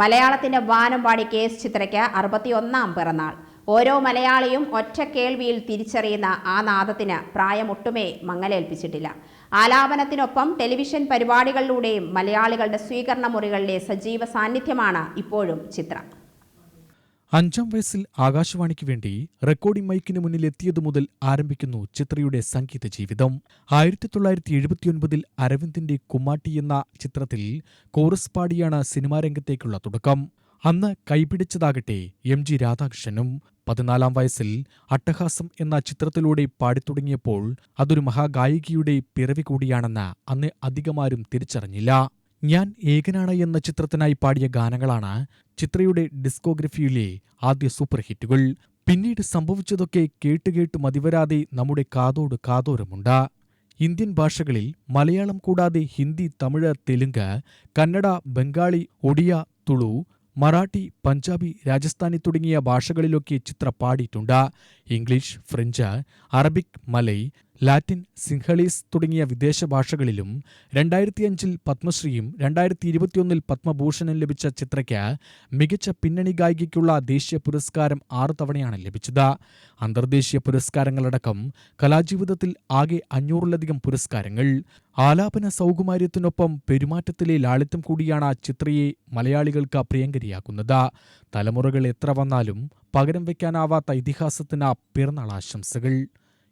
മലയാളത്തിന്റെ വാനമ്പാടി പാടി K S ചിത്രയ്ക്ക് അറുപത്തിയൊന്നാം പിറന്നാൾ. ഓരോ മലയാളിയും ഒറ്റ കേൾവിയിൽ തിരിച്ചറിയുന്ന ആ നാദത്തിന് പ്രായമൊട്ടുമേ മങ്ങലേൽപ്പിച്ചിട്ടില്ല. ആലാപനത്തിനൊപ്പം ടെലിവിഷൻ പരിപാടികളിലൂടെയും മലയാളികളുടെ സ്വീകരണ മുറികളിലെ സജീവ സാന്നിധ്യമാണ് ഇപ്പോഴും ചിത്ര. അഞ്ചാം വയസ്സിൽ ആകാശവാണിക്ക് വേണ്ടി റെക്കോർഡിംഗ് മൈക്കിന് മുന്നിൽ എത്തിയതു മുതൽ ആരംഭിക്കുന്നു ചിത്രയുടെ സംഗീത ജീവിതം. ആയിരത്തി തൊള്ളായിരത്തി എഴുപത്തിയൊൻപതിൽ അരവിന്ദിന്റെ കുമ്മാട്ടി എന്ന ചിത്രത്തിൽ കോറസ് പാടിയാണ് സിനിമാരംഗത്തേക്കുള്ള തുടക്കം. അന്ന് കൈപിടിച്ചതാകട്ടെ എം ജി രാധാകൃഷ്ണനും പതിനാലാം വയസ്സിൽ അട്ടഹാസം എന്ന ചിത്രത്തിലൂടെ പാടിത്തുടങ്ങിയപ്പോൾ അതൊരു മഹാഗായികയുടെ പിറവി കൂടിയാണെന്ന് അന്ന് അധികമാരും തിരിച്ചറിഞ്ഞില്ല. ഞാൻ ഏകനാണ് എന്ന ചിത്രത്തിനായി പാടിയ ഗാനങ്ങളാണ് ചിത്രയുടെ ഡിസ്കോഗ്രഫിയിലെ ആദ്യ സൂപ്പർ ഹിറ്റുകൾ പിന്നീട് സംഭവിച്ചതൊക്കെ കേട്ടുകേട്ട് മതിവരാതെ നമ്മുടെ കാതോട് കാതോരമുണ്ട്. ഇന്ത്യൻ ഭാഷകളിൽ മലയാളം കൂടാതെ ഹിന്ദി തമിഴ് തെലുങ്ക് കന്നഡ ബംഗാളി ഒഡിയ തുളു മറാഠി പഞ്ചാബി രാജസ്ഥാനി തുടങ്ങിയ ഭാഷകളിലൊക്കെ ചിത്ര പാടിയിട്ടുണ്ട്. English French Arabic Malay Latin Sinhalese തുടങ്ങിയ വിദേശ ഭാഷകളിലും രണ്ടായിരത്തിയഞ്ചിൽ പത്മശ്രീയും രണ്ടായിരത്തി ഇരുപത്തിയൊന്നിൽ പത്മഭൂഷണും ലഭിച്ച ചിത്രയ്ക്ക് മികച്ച പിന്നണി ഗായികയ്ക്കുള്ള ദേശീയ പുരസ്കാരം ആറു തവണയാണ് ലഭിച്ചത്. അന്തർദേശീയ പുരസ്കാരങ്ങളടക്കം കലാജീവിതത്തിൽ ആകെ അഞ്ഞൂറിലധികം പുരസ്കാരങ്ങൾ. ആലാപന സൗകുമാര്യത്തിനൊപ്പം പെരുമാറ്റത്തിലെ ലാളിത്യം കൂടിയാണ് ചിത്രയെ മലയാളികൾക്ക് പ്രിയങ്കരിയാക്കുന്നത്. തലമുറകൾ എത്ര വന്നാലും പകരം വയ്ക്കാനാവാത്ത ഇതിഹാസത്തിന് പിറന്നാൾ ആശംസകൾ.